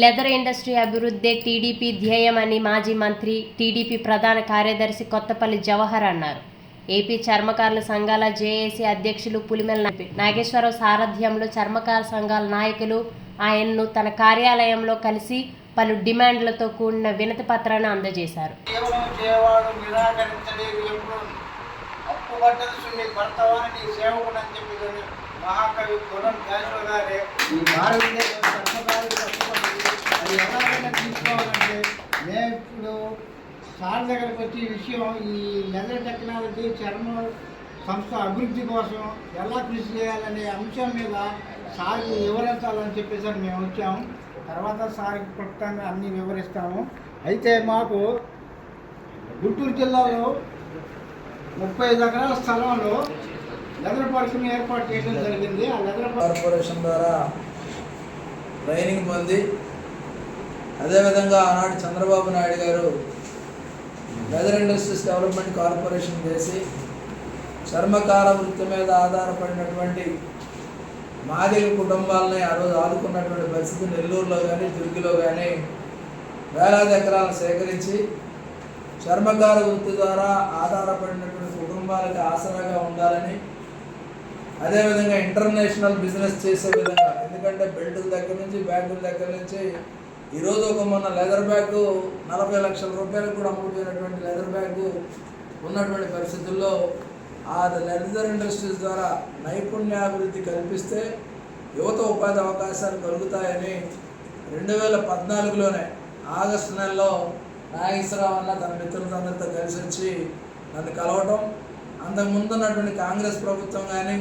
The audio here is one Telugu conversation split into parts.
లెదర్ ఇండస్ట్రీ అభివృద్ధే టీడీపీ ధ్యేయమని మాజీ మంత్రి టీడీపీ ప్రధాన కార్యదర్శి కొత్తపల్లి జవహర్ అన్నారు. ఏపీ చర్మకారుల సంఘాల జేఏసీ అధ్యక్షులు పులిమెల నాగేశ్వరరావు సారథ్యంలో చర్మకార సంఘాల నాయకులు ఆయన్ను తన కార్యాలయంలో కలిసి పలు డిమాండ్లతో కూడిన వినతి పత్రాన్ని అందజేశారు. మహాకవి గుణం కేశవ గారే ఈ భారతదేశ అది ఎలాగైనా తీసుకోవాలంటే మేము ఇప్పుడు సార్ దగ్గరకు వచ్చి విషయం ఈ లెదర్ టెక్నాలజీ చర్మ సంస్థ అభివృద్ధి కోసం ఎలా కృషి చేయాలనే అంశం మీద సార్కి వివరించాలని చెప్పేసి మేము వచ్చాము. తర్వాత సార్కి క్లుప్తంగా అన్నీ వివరిస్తాము. అయితే మాకు గుంటూరు జిల్లాలో ముప్పై ఐదు ఎకరాల స్థలంలో లెదర్ పార్కుని ఏర్పాటు చేయడం జరిగింది. ఆ లెదర్ పార్క్ కార్పొరేషన్ ద్వారా ట్రైనింగ్ పొంది అదేవిధంగా ఆనాడు చంద్రబాబు నాయుడు గారు వెదర్ ఇండస్ట్రీస్ డెవలప్మెంట్ కార్పొరేషన్ చేసి చర్మకార వృత్తి మీద ఆధారపడినటువంటి మాదిగ కుటుంబాలని ఆ రోజు ఆదుకున్నటువంటి పరిస్థితి నెల్లూరులో కానీ దుర్గిలో కానీ వేలాది ఎకరాలను సేకరించి చర్మకార వృత్తి ద్వారా ఆధారపడినటువంటి కుటుంబాలకు ఆసరాగా ఉండాలని అదేవిధంగా ఇంటర్నేషనల్ బిజినెస్ చేసే విధంగా ఎందుకంటే బెల్టుల దగ్గర నుంచి బ్యాగుల దగ్గర నుంచి ఈరోజు ఒక మొన్న లెదర్ బ్యాగ్ నలభై లక్షల రూపాయలకు కూడా అమ్ముడుపోయినటువంటి లెదర్ బ్యాగ్ ఉన్నటువంటి పరిస్థితుల్లో ఆ లెదర్ ఇండస్ట్రీస్ ద్వారా నైపుణ్యాభివృద్ధి కల్పిస్తే యువత ఉపాధి అవకాశాలు కలుగుతాయని రెండు వేల పద్నాలుగులోనే ఆగస్టు నెలలో నాగేశ్వరరావు అన్న తన మిత్రులందరితో కలిసి వచ్చి నన్ను కలవటం. అంతకు ఉన్నటువంటి కాంగ్రెస్ ప్రభుత్వం కానీ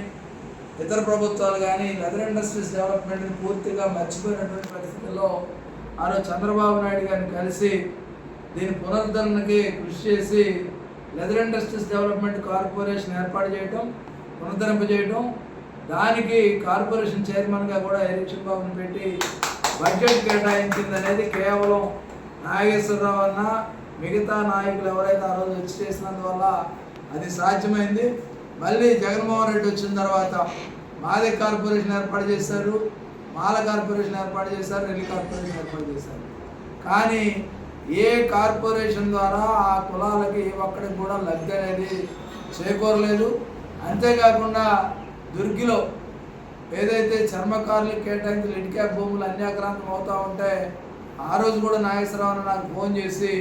ఇతర ప్రభుత్వాలు కానీ లెదర్ ఇండస్ట్రీస్ డెవలప్మెంట్ని పూర్తిగా మర్చిపోయినటువంటి పరిస్థితుల్లో ఆరో చంద్రబాబు నాయుడు గారిని కలిసి దీని పునరుద్ధరణకి కృషి చేసి లెదర్ ఇండస్ట్రీస్ డెవలప్మెంట్ కార్పొరేషన్ ఏర్పాటు చేయటం పునరుద్ధరింపజేయటం దానికి కార్పొరేషన్ చైర్మన్గా కూడా ఎలక్షన్ బాబును పెట్టి బడ్జెట్ కేటాయించింది అనేది కేవలం నాగేశ్వరరావు అన్న మిగతా నాయకులు ఎవరైతే ఆ రోజు వచ్చి చేసినందువల్ల అది సాధ్యమైంది. మళ్ళీ జగన్మోహన్ రెడ్డి వచ్చిన తర్వాత మాదే కార్పొరేషన్ ఏర్పాటు చేశారు. మాల కార్పొరేషన్ ఏర్పాటు చేశారు రెల్లి కార్పొరేషన్ ఏర్పాటు చేశారు. కానీ ఏ కార్పొరేషన్ ద్వారా ఆ కులాలకి ఏ ఒక్కడికి కూడా లబ్ధి అనేది చేకూరలేదు. అంతేకాకుండా దుర్గిలో ఏదైతే చర్మకారులకు కేటాయించిన లిటిక్యాప్ భూములు అన్యాక్రాంతం అవుతూ ఉంటే ఆ రోజు కూడా నాగేశ్వరరావు నాకు ఫోన్ చేసి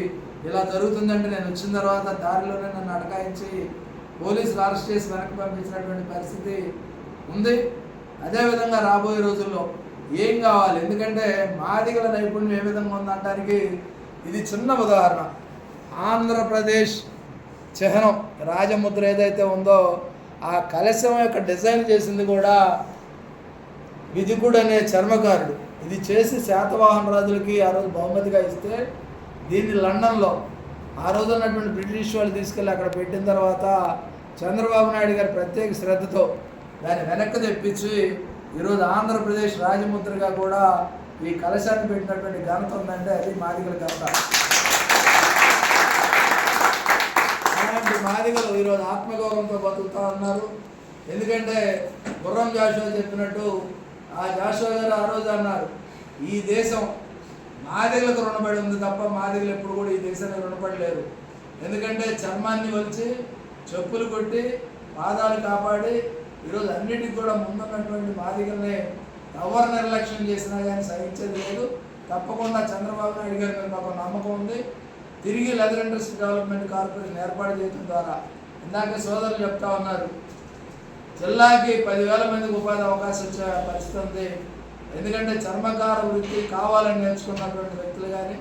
ఇలా జరుగుతుందంటే నేను వచ్చిన తర్వాత దారిలోనే నన్ను అడగాయించి పోలీసులు అరెస్ట్ చేసి వెనక్కి పంపించినటువంటి పరిస్థితి ఉంది. అదేవిధంగా రాబోయే రోజుల్లో ఏం కావాలి? ఎందుకంటే మాదిగల నైపుణ్యం ఏ విధంగా ఉందంటానికి ఇది చిన్న ఉదాహరణ. ఆంధ్రప్రదేశ్ చిహ్నం రాజముద్ర ఏదైతే ఉందో ఆ కలశం యొక్క డిజైన్ చేసింది కూడా విధికుడు అనే చర్మకారుడు. ఇది చేసి శాతవాహన రాజులకి ఆ రోజు బహుమతిగా ఇస్తే దీన్ని లండన్లో ఆ రోజు ఉన్నటువంటి బ్రిటిష్ వాళ్ళు తీసుకెళ్ళి అక్కడ పెట్టిన తర్వాత చంద్రబాబు నాయుడు గారి ప్రత్యేక శ్రద్ధతో దాన్ని వెనక్కి తెప్పించి ఈరోజు ఆంధ్రప్రదేశ్ రాజముద్రగా కూడా ఈ కలశాన్ని పెట్టినటువంటి ఘనత ఉందంటే అది మాదిగల ఘనత. అలాంటి మాదిగలు ఈరోజు ఆత్మగౌరవంతో బతుకుతా ఉన్నారు. ఎందుకంటే గుర్రం జాషువా చెప్పినట్టు ఆ జాషువా గారు ఆ రోజు అన్నారు ఈ దేశం మాదిగలకు రుణపడి ఉంది తప్ప మాదిగలు ఎప్పుడు కూడా ఈ దేశానికి రుణపడలేరు. ఎందుకంటే చర్మాన్ని వచ్చి చెప్పులు కొట్టి పాదాలు కాపాడి ఈరోజు అన్నిటికి కూడా ముందున్నటువంటి మాదిగల్ని ఎవరు నిర్లక్ష్యం చేసినా కానీ సహించేది లేదు. తప్పకుండా చంద్రబాబు నాయుడు గారి మీద మాకు నమ్మకం ఉంది. తిరిగి లెదర్ ఇండస్ట్రీ డెవలప్మెంట్ కార్పొరేషన్ ఏర్పాటు చేయడం ద్వారా ఇందాక సోదరులు చెప్తా ఉన్నారు. జిల్లాకి పదివేల మందికి ఉపాధి అవకాశం వచ్చే పరిస్థితి ఉంది. ఎందుకంటే చర్మకార వృత్తి కావాలని నేర్చుకున్నటువంటి వ్యక్తులు కానీ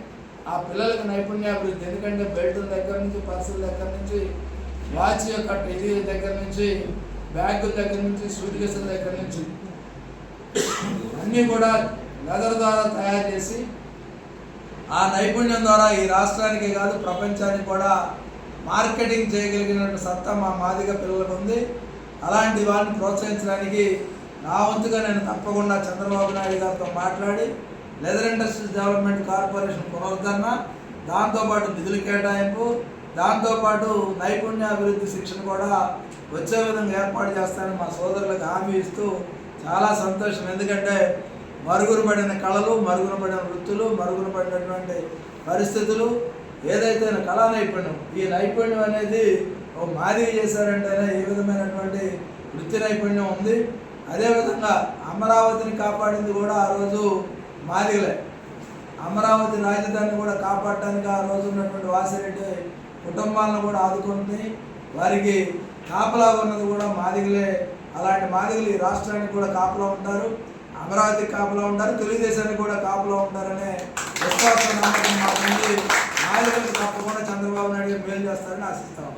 ఆ పిల్లలకు నైపుణ్యాభివృద్ధి ఎందుకంటే బెల్టుల దగ్గర నుంచి పర్సుల దగ్గర నుంచి వాచ్ యొక్క ఇది దగ్గర నుంచి బ్యాగుల దగ్గర నుంచి సూట్ కేసుల దగ్గర నుంచి అన్నీ కూడా లెదర్ ద్వారా తయారు చేసి ఆ నైపుణ్యం ద్వారా ఈ రాష్ట్రానికి కాదు ప్రపంచానికి కూడా మార్కెటింగ్ చేయగలిగినటువంటి సత్తా మా మాదిగ పిల్లలకు ఉంది. అలాంటి వారిని ప్రోత్సహించడానికి నా వంతుగా నేను తప్పకుండా చంద్రబాబు నాయుడు గారితో మాట్లాడి లెదర్ ఇండస్ట్రీస్ డెవలప్మెంట్ కార్పొరేషన్ పునరుద్ధరణ దాంతోపాటు నిధుల కేటాయింపు దాంతోపాటు నైపుణ్యాభివృద్ధి శిక్షణ కూడా వచ్చే విధంగా ఏర్పాటు చేస్తానని మా సోదరులకు హామీ ఇస్తూ చాలా సంతోషం. ఎందుకంటే మరుగున పడిన కళలు మరుగున పడిన వృత్తులు మరుగున పడినటువంటి పరిస్థితులు ఏదైతే కళా నైపుణ్యం ఈ నైపుణ్యం అనేది ఒక మాదిరి చేశారంటేనే ఏ విధమైనటువంటి వృత్తి నైపుణ్యం ఉంది. అదేవిధంగా అమరావతిని కాపాడింది కూడా ఆ రోజు మాదిగలే. అమరావతి రాజధానిని కూడా కాపాడటానికి ఆ రోజు ఉన్నటువంటి వాసిరెడ్డి కుటుంబాలను కూడా ఆదుకుంది వారికి కాపలా ఉన్నది కూడా మాదిగలే అలాంటి మాదిగలు ఈ రాష్ట్రానికి కూడా కాపలా ఉంటారు. అమరావతికి కాపలా ఉంటారు తెలుగుదేశానికి కూడా కాపలా ఉంటారనే విశ్వాసం నమ్మకం మాకుంది మాదిగలకు తప్పకుండా చంద్రబాబు నాయుడు మేలు చేస్తారని ఆశిస్తాం.